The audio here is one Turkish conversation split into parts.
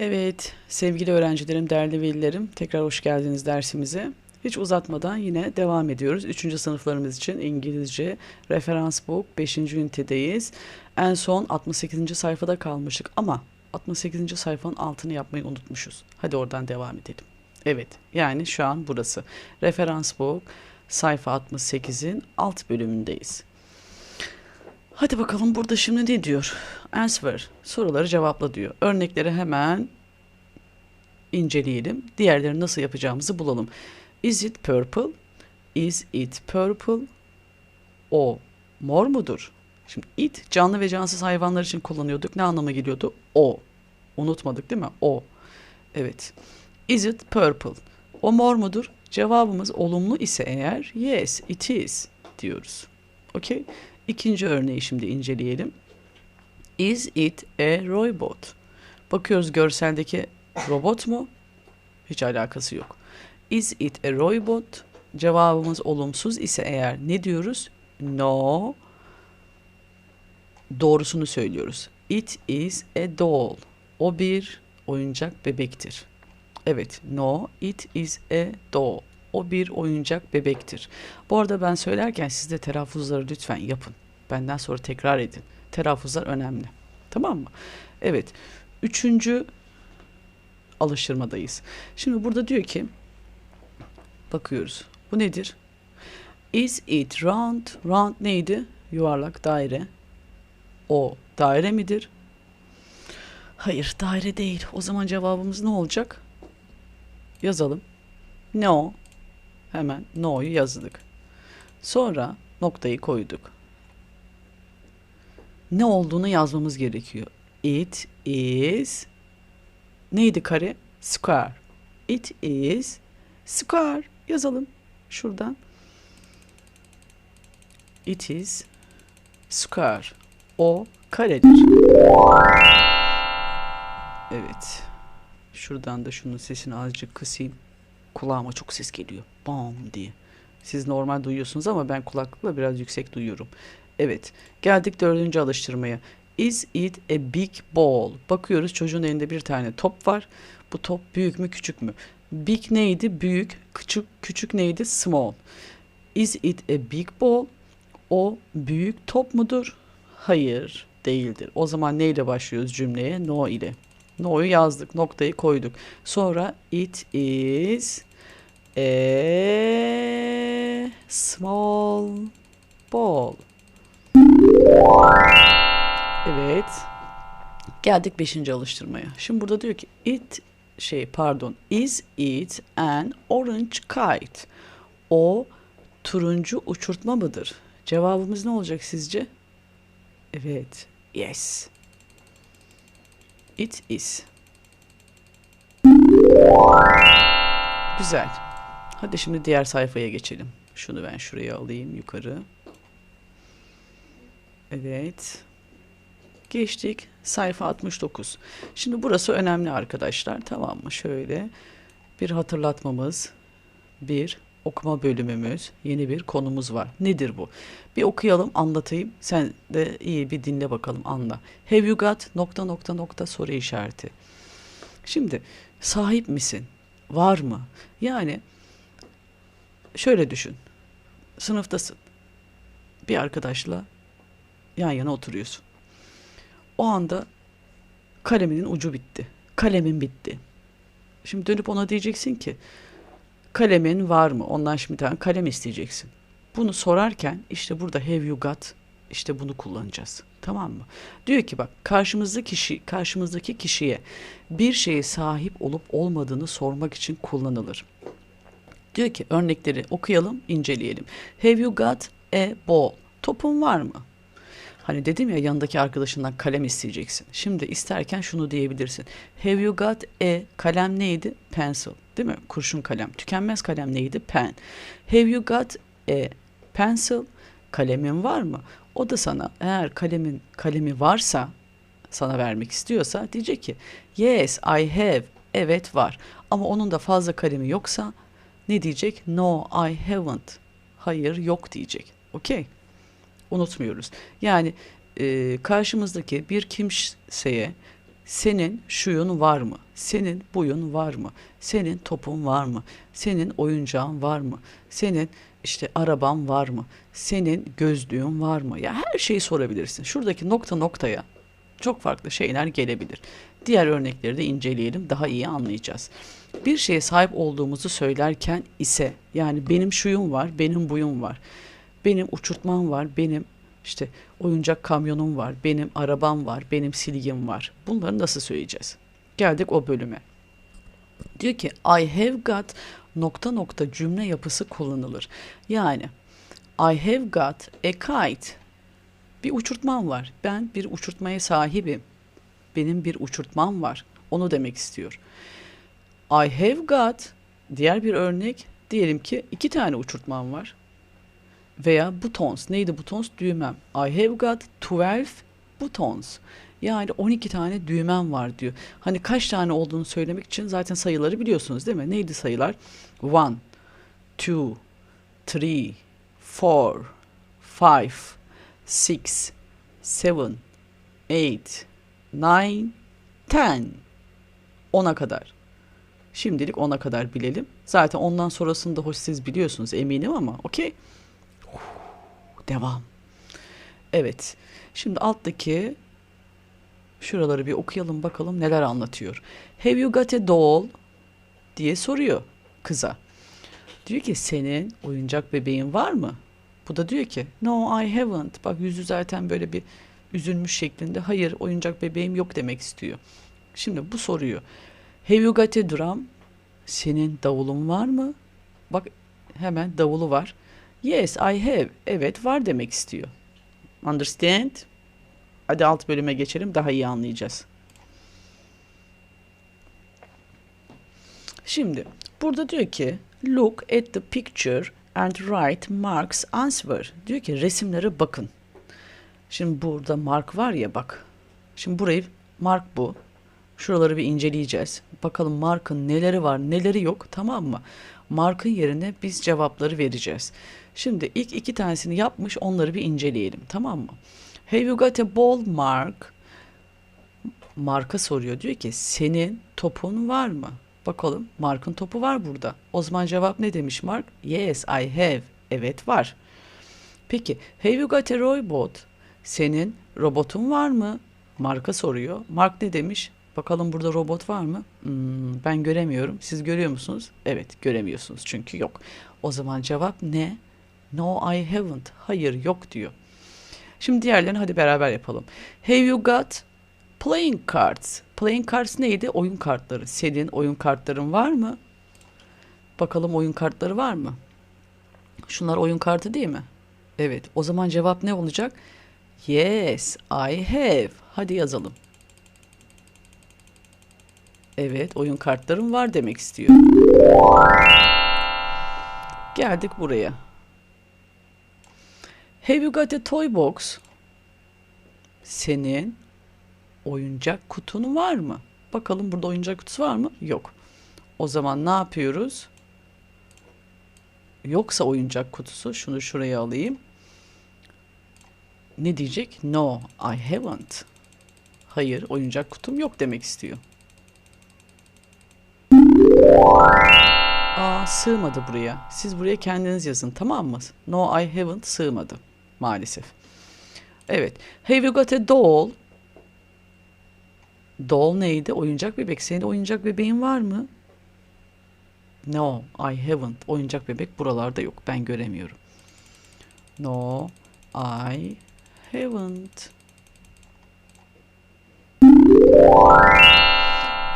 Evet, sevgili öğrencilerim, değerli velilerim, tekrar hoş geldiniz dersimize. Hiç uzatmadan yine devam ediyoruz. Üçüncü sınıflarımız için İngilizce referans book 5. ünitedeyiz. En son 68. sayfada kalmıştık ama 68. sayfanın altını yapmayı unutmuşuz. Hadi oradan devam edelim. Evet, yani şu an burası. Referans book sayfa 68'in alt bölümündeyiz. Hadi bakalım burada şimdi ne diyor? Answer. Soruları cevapla diyor. Örnekleri hemen inceleyelim. Diğerlerini nasıl yapacağımızı bulalım. Is it purple? Is it purple? O mor mudur? Şimdi it canlı ve cansız hayvanlar için kullanıyorduk. Ne anlama geliyordu? O. Unutmadık değil mi? O. Evet. Is it purple? O mor mudur? Cevabımız olumlu ise eğer yes it is diyoruz. Okey. İkinci örneği şimdi inceleyelim. Is it a robot? Bakıyoruz görseldeki robot mu? Hiç alakası yok. Is it a robot? Cevabımız olumsuz ise eğer ne diyoruz? No. Doğrusunu söylüyoruz. It is a doll. O bir oyuncak bebektir. Evet, no, it is a doll. O bir oyuncak bebektir. Bu arada ben söylerken siz de telaffuzları lütfen yapın. Benden sonra tekrar edin. Telaffuzlar önemli. Tamam mı? Evet. Üçüncü alıştırmadayız. Şimdi burada diyor ki bakıyoruz. Bu nedir? Is it round? Round neydi? Yuvarlak daire. O daire midir? Hayır daire değil. O zaman cevabımız ne olacak? Yazalım. No. Hemen no'yu yazdık. Sonra noktayı koyduk. Ne olduğunu yazmamız gerekiyor. It is neydi kare? Square. It is square. Yazalım şuradan. It is square. O karedir. Evet. Şuradan da şunun sesini azıcık kısayım. Kulağıma çok ses geliyor. Bam diye. Siz normal duyuyorsunuz ama ben kulaklıkla biraz yüksek duyuyorum. Evet. Geldik dördüncü alıştırmaya. Is it a big ball? Bakıyoruz çocuğun elinde bir tane top var. Bu top büyük mü küçük mü? Big neydi? Büyük. Küçük küçük neydi? Small. Is it a big ball? O büyük top mudur? Hayır, değildir. O zaman neyle başlıyoruz cümleye? No ile. No'yu yazdık, noktayı koyduk. Sonra it is a small ball. Evet. Geldik beşinci alıştırmaya. Şimdi burada diyor ki it şey pardon is it an orange kite? O turuncu uçurtma mıdır? Cevabımız ne olacak sizce? Evet. Yes. It is. Güzel. Hadi şimdi diğer sayfaya geçelim. Şunu ben şuraya alayım yukarı. Evet. Geçtik. Sayfa 69. Şimdi burası önemli arkadaşlar. Tamam mı? Şöyle bir hatırlatmamız, bir okuma bölümümüz, yeni bir konumuz var. Nedir bu? Bir okuyalım, anlatayım. Sen de iyi bir dinle bakalım, anla. Have you got nokta nokta nokta soru işareti. Şimdi sahip misin? Var mı? Yani şöyle düşün. Sınıftasın. Bir arkadaşla yan yana oturuyorsun. O anda kaleminin ucu bitti. Kalemin bitti. Şimdi dönüp ona diyeceksin ki kalemin var mı? Ondan şimdi tane kalem isteyeceksin. Bunu sorarken işte burada have you got işte bunu kullanacağız. Tamam mı? Diyor ki bak karşımızdaki kişi karşımızdaki kişiye bir şeye sahip olup olmadığını sormak için kullanılır. Diyor ki örnekleri okuyalım, inceleyelim. Have you got a ball? Topun var mı? Hani dedim ya yanındaki arkadaşından kalem isteyeceksin. Şimdi isterken şunu diyebilirsin. Have you got a kalem neydi? Pencil. Değil mi? Kurşun kalem. Tükenmez kalem neydi? Pen. Have you got a pencil? Kalemin var mı? O da sana eğer kalemin kalemi varsa sana vermek istiyorsa diyecek ki yes I have. Evet var. Ama onun da fazla kalemi yoksa ne diyecek? No I haven't. Hayır yok diyecek. Okey unutmuyoruz. Yani e, karşımızdaki bir kimseye senin şuyun var mı? Senin buyun var mı? Senin topun var mı? Senin oyuncağın var mı? Senin işte araban var mı? Senin gözlüğün var mı? Ya her şeyi sorabilirsin. Şuradaki nokta noktaya çok farklı şeyler gelebilir. Diğer örnekleri de inceleyelim daha iyi anlayacağız. Bir şeye sahip olduğumuzu söylerken ise yani benim şuyum var, benim buyum var. Benim uçurtmam var, benim işte oyuncak kamyonum var, benim arabam var, benim silgim var. Bunları nasıl söyleyeceğiz? Geldik o bölüme. Diyor ki I have got nokta nokta cümle yapısı kullanılır. Yani I have got a kite. Bir uçurtmam var. Ben bir uçurtmaya sahibim. Benim bir uçurtmam var. Onu demek istiyor. I have got diğer bir örnek diyelim ki iki tane uçurtmam var. Veya buttons. Neydi buttons? Düğmem. I have got 12 buttons. Yani 12 tane düğmem var diyor. Hani kaç tane olduğunu söylemek için zaten sayıları biliyorsunuz değil mi? Neydi sayılar? 1, 2, 3, 4, 5, 6, 7, 8, 9, 10. 10'a kadar. Şimdilik 10'a kadar bilelim. Zaten ondan sonrasını da hoş siz biliyorsunuz eminim ama okey. Devam. Evet. Şimdi alttaki şuraları bir okuyalım bakalım neler anlatıyor. Have you got a doll? diye soruyor kıza. Diyor ki senin oyuncak bebeğin var mı? Bu da diyor ki no I haven't. Bak yüzü zaten böyle bir üzülmüş şeklinde. Hayır oyuncak bebeğim yok demek istiyor. Şimdi bu soruyor. Have you got a drum? Senin davulun var mı? Bak hemen davulu var. Yes I have. Evet var demek istiyor. Understand? Hadi alt bölüme geçelim daha iyi anlayacağız. Şimdi burada diyor ki look at the picture and write Mark's answer. Diyor ki resimlere bakın. Şimdi burada Mark var ya bak. Şimdi burayı Mark bu. Şuraları bir inceleyeceğiz. Bakalım Mark'ın neleri var neleri yok tamam mı? Mark'ın yerine biz cevapları vereceğiz. Şimdi ilk iki tanesini yapmış onları bir inceleyelim tamam mı? Have you got a ball Mark? Mark'a soruyor diyor ki senin topun var mı? Bakalım Mark'ın topu var burada. O zaman cevap ne demiş Mark? Yes I have. Evet var. Peki have you got a robot? Senin robotun var mı? Mark'a soruyor. Mark ne demiş? Bakalım burada robot var mı? Hmm, ben göremiyorum. Siz görüyor musunuz? Evet göremiyorsunuz çünkü yok. O zaman cevap ne? No I haven't. Hayır yok diyor. Şimdi diğerlerini hadi beraber yapalım. Have you got playing cards? Playing cards neydi? Oyun kartları. Senin oyun kartların var mı? Bakalım oyun kartları var mı? Şunlar oyun kartı değil mi? Evet. O zaman cevap ne olacak? Yes, I have. Hadi yazalım. Evet, oyun kartlarım var demek istiyor. Geldik buraya. Have you got a toy box? Senin oyuncak kutun var mı? Bakalım burada oyuncak kutusu var mı? Yok. O zaman ne yapıyoruz? Yoksa oyuncak kutusu şunu şuraya alayım. Ne diyecek? No, I haven't. Hayır, oyuncak kutum yok demek istiyor. Sığmadı buraya. Siz buraya kendiniz yazın tamam mı? No, I haven't sığmadı maalesef. Evet. Have you got a doll? Doll neydi? Oyuncak bebek. Senin oyuncak bebeğin var mı? No, I haven't. Oyuncak bebek buralarda yok. Ben göremiyorum. No, I haven't.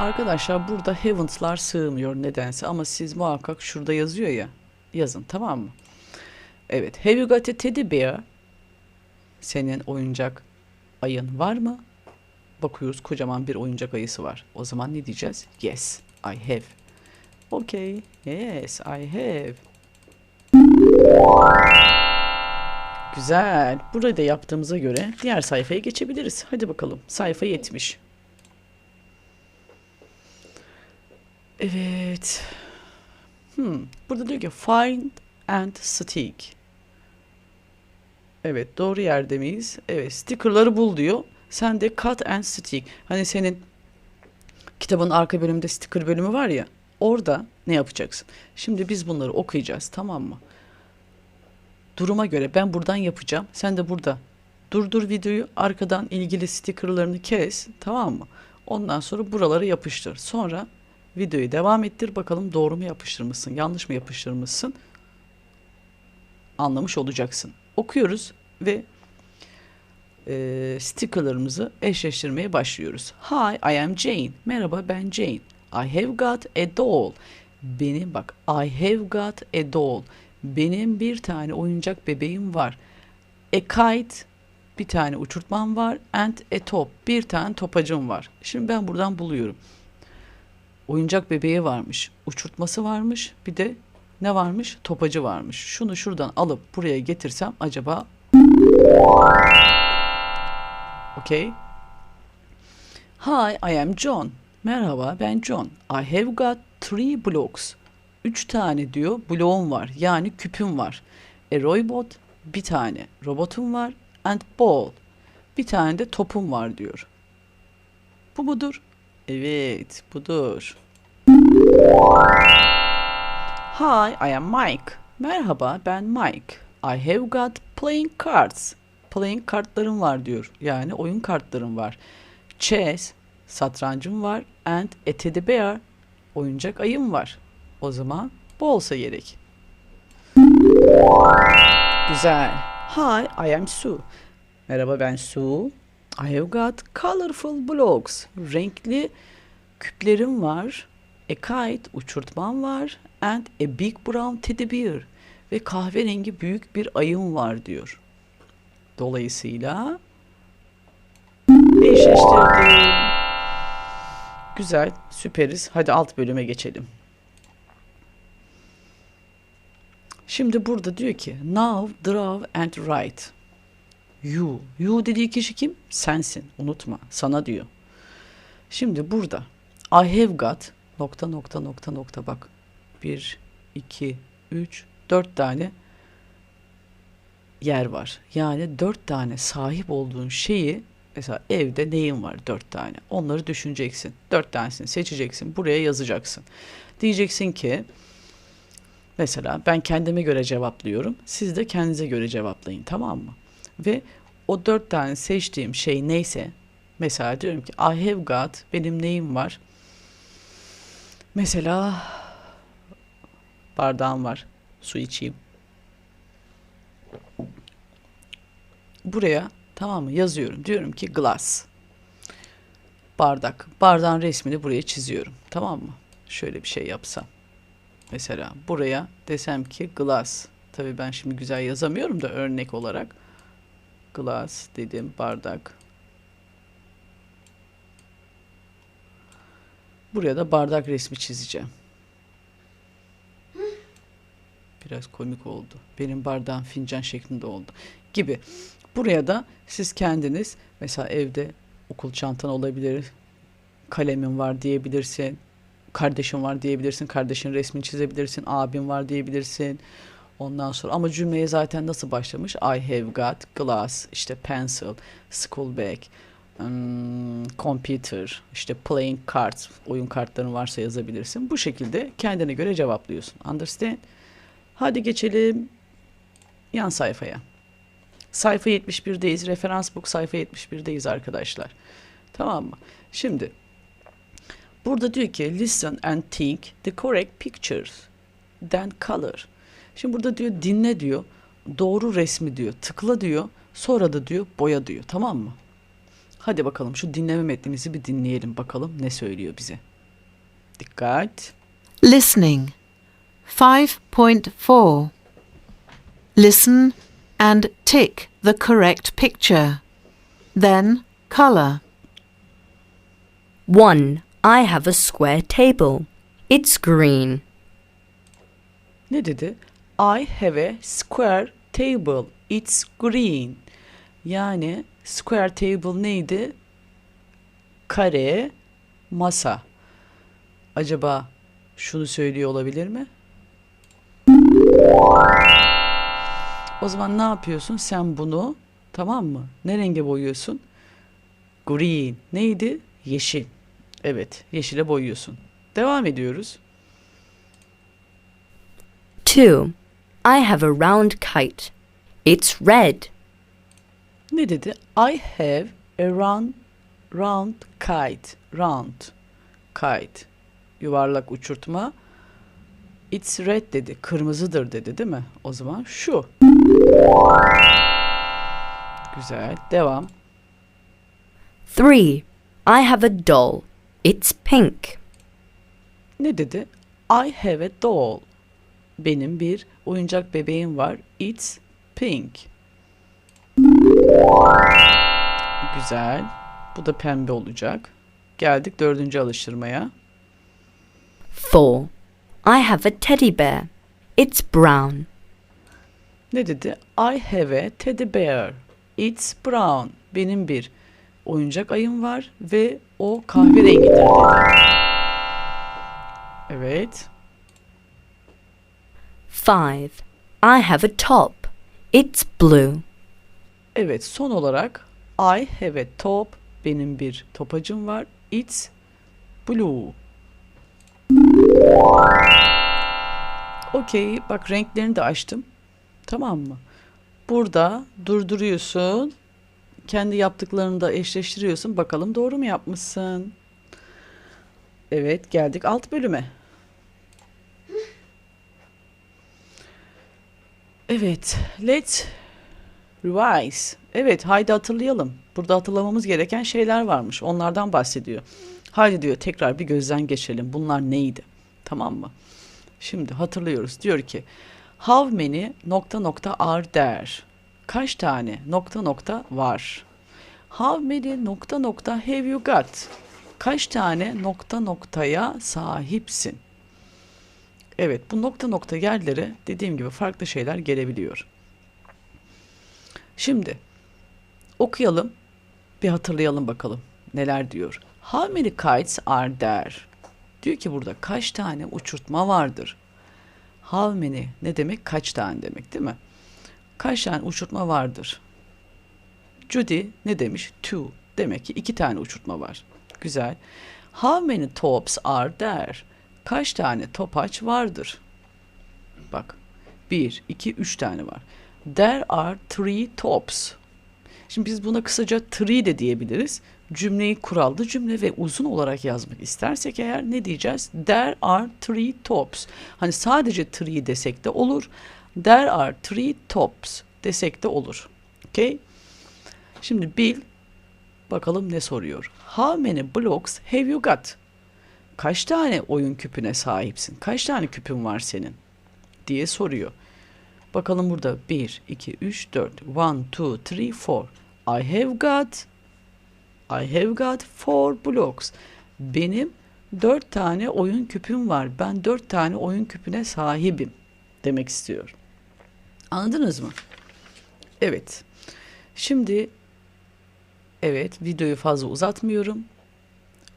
Arkadaşlar burada haven't'lar sığmıyor nedense ama siz muhakkak şurada yazıyor ya. Yazın tamam mı? Evet. Have you got a teddy bear? Senin oyuncak ayın var mı? Bakıyoruz kocaman bir oyuncak ayısı var. O zaman ne diyeceğiz? Yes, I have. Okay. Yes, I have. Güzel. Burada da yaptığımıza göre diğer sayfaya geçebiliriz. Hadi bakalım. Sayfa 70. Evet. Hmm. Burada diyor ki find and stick. Evet doğru yerde miyiz? Evet stickerları bul diyor. Sen de cut and stick. Hani senin kitabın arka bölümünde sticker bölümü var ya. Orada ne yapacaksın? Şimdi biz bunları okuyacağız tamam mı? Duruma göre ben buradan yapacağım. Sen de burada durdur videoyu arkadan ilgili stickerlarını kes tamam mı? Ondan sonra buraları yapıştır. Sonra videoyu devam ettir bakalım doğru mu yapıştırmışsın yanlış mı yapıştırmışsın anlamış olacaksın. Okuyoruz ve e, stickerlarımızı eşleştirmeye başlıyoruz. Hi, I am Jane. Merhaba, ben Jane. I have got a doll. Benim bak, I have got a doll. Benim bir tane oyuncak bebeğim var. A kite, bir tane uçurtmam var. And a top, bir tane topacım var. Şimdi ben buradan buluyorum. Oyuncak bebeği varmış, uçurtması varmış, bir de ne varmış? Topacı varmış. Şunu şuradan alıp buraya getirsem acaba Okay. Hi, I am John. Merhaba, ben John. I have got three blocks. Üç tane diyor bloğum var. Yani küpüm var. A robot, bir tane robotum var. And ball, bir tane de topum var diyor. Bu mudur? Evet, budur. Hi, I am Mike. Merhaba, ben Mike. I have got playing cards. Playing kartlarım var diyor. Yani oyun kartlarım var. Chess, satrancım var. And a teddy bear, oyuncak ayım var. O zaman bu olsa gerek. Güzel. Hi, I am Sue. Merhaba ben Sue. I have got colorful blocks. Renkli küplerim var. A kite, uçurtmam var. And a big brown teddy bear. Ve kahverengi büyük bir ayım var diyor. Dolayısıyla. Güzel, süperiz. Hadi alt bölüme geçelim. Şimdi burada diyor ki now draw and write. You. You dediği kişi kim? Sensin. Unutma. Sana diyor. Şimdi burada I have got nokta nokta nokta nokta bak. 1, 2, 3, 4 tane yer var. Yani dört tane sahip olduğun şeyi mesela evde neyin var dört tane onları düşüneceksin. Dört tanesini seçeceksin buraya yazacaksın. Diyeceksin ki mesela ben kendime göre cevaplıyorum. Siz de kendinize göre cevaplayın tamam mı? Ve o dört tane seçtiğim şey neyse mesela diyorum ki I have got benim neyim var? Mesela bardağım var su içeyim. buraya tamam mı yazıyorum. Diyorum ki glass. Bardak. Bardağın resmini buraya çiziyorum. Tamam mı? Şöyle bir şey yapsam. Mesela buraya desem ki glass. Tabii ben şimdi güzel yazamıyorum da örnek olarak. Glass dedim bardak. Buraya da bardak resmi çizeceğim. Biraz komik oldu. Benim bardağım fincan şeklinde oldu gibi. Buraya da siz kendiniz mesela evde okul çantan olabilir, kalemin var diyebilirsin, kardeşin var diyebilirsin, kardeşin resmini çizebilirsin, abin var diyebilirsin. Ondan sonra ama cümleye zaten nasıl başlamış? I have got glass, işte pencil, school bag, um, computer, işte playing cards, oyun kartların varsa yazabilirsin. Bu şekilde kendine göre cevaplıyorsun. Understand? Hadi geçelim yan sayfaya. Sayfa 71'deyiz. Referans book sayfa 71'deyiz arkadaşlar. Tamam mı? Şimdi burada diyor ki listen and think the correct pictures then color. Şimdi burada diyor dinle diyor. Doğru resmi diyor. Tıkla diyor. Sonra da diyor boya diyor. Tamam mı? Hadi bakalım şu dinleme metnimizi bir dinleyelim bakalım ne söylüyor bize. Dikkat. Listening. 5.4 Listen and tick the correct picture. Then colour. 1. I have a square table. It's green. Ne dedi? I have a square table. It's green. Yani square table neydi? Kare masa. Acaba şunu söylüyor olabilir mi? O zaman ne yapıyorsun? Sen bunu tamam mı? Ne renge boyuyorsun? Green. Neydi? Yeşil. Evet, yeşile boyuyorsun. Devam ediyoruz. 2. I have a round kite. It's red. Ne dedi? I have a round, round kite. Round kite. Yuvarlak uçurtma. It's red dedi. Kırmızıdır dedi değil mi? O zaman şu. Güzel. Devam. 3. I have a doll. It's pink. Ne dedi? I have a doll. Benim bir oyuncak bebeğim var. It's pink. Güzel. Bu da pembe olacak. Geldik dördüncü alıştırmaya. 4. I have a teddy bear. It's brown. Ne dedi? I have a teddy bear. It's brown. Benim bir oyuncak ayım var ve o kahverengidir dedi. Evet. 5. I have a top. It's blue. Evet son olarak I have a top. Benim bir topacım var. It's blue. Okey bak renklerini de açtım. Tamam mı? Burada durduruyorsun. Kendi yaptıklarını da eşleştiriyorsun. Bakalım doğru mu yapmışsın? Evet geldik alt bölüme. Evet, let's revise. Evet, haydi hatırlayalım. Burada hatırlamamız gereken şeyler varmış. Onlardan bahsediyor. Haydi diyor tekrar bir gözden geçelim. Bunlar neydi? Tamam mı? Şimdi hatırlıyoruz. Diyor ki How many nokta nokta are there? Kaç tane nokta nokta var? How many nokta nokta have you got? Kaç tane nokta noktaya sahipsin? Evet bu nokta nokta yerlere dediğim gibi farklı şeyler gelebiliyor. Şimdi okuyalım bir hatırlayalım bakalım neler diyor. How many kites are there? Diyor ki burada kaç tane uçurtma vardır? How many ne demek? Kaç tane demek değil mi? Kaç tane uçurtma vardır? Judy ne demiş? Two. Demek ki iki tane uçurtma var. Güzel. How many tops are there? Kaç tane topaç vardır? Bak. Bir, iki, üç tane var. There are three tops. Şimdi biz buna kısaca three de diyebiliriz. Cümleyi kurallı cümle ve uzun olarak yazmak istersek eğer ne diyeceğiz? There are three tops. Hani sadece three desek de olur. There are three tops desek de olur. Okay? Şimdi bil bakalım ne soruyor. How many blocks have you got? Kaç tane oyun küpüne sahipsin? Kaç tane küpün var senin? diye soruyor. Bakalım burada 1, 2, 3, 4. 1, 2, 3, 4. I have got I have got four blocks. Benim dört tane oyun küpüm var. Ben dört tane oyun küpüne sahibim demek istiyor. Anladınız mı? Evet. Şimdi evet videoyu fazla uzatmıyorum.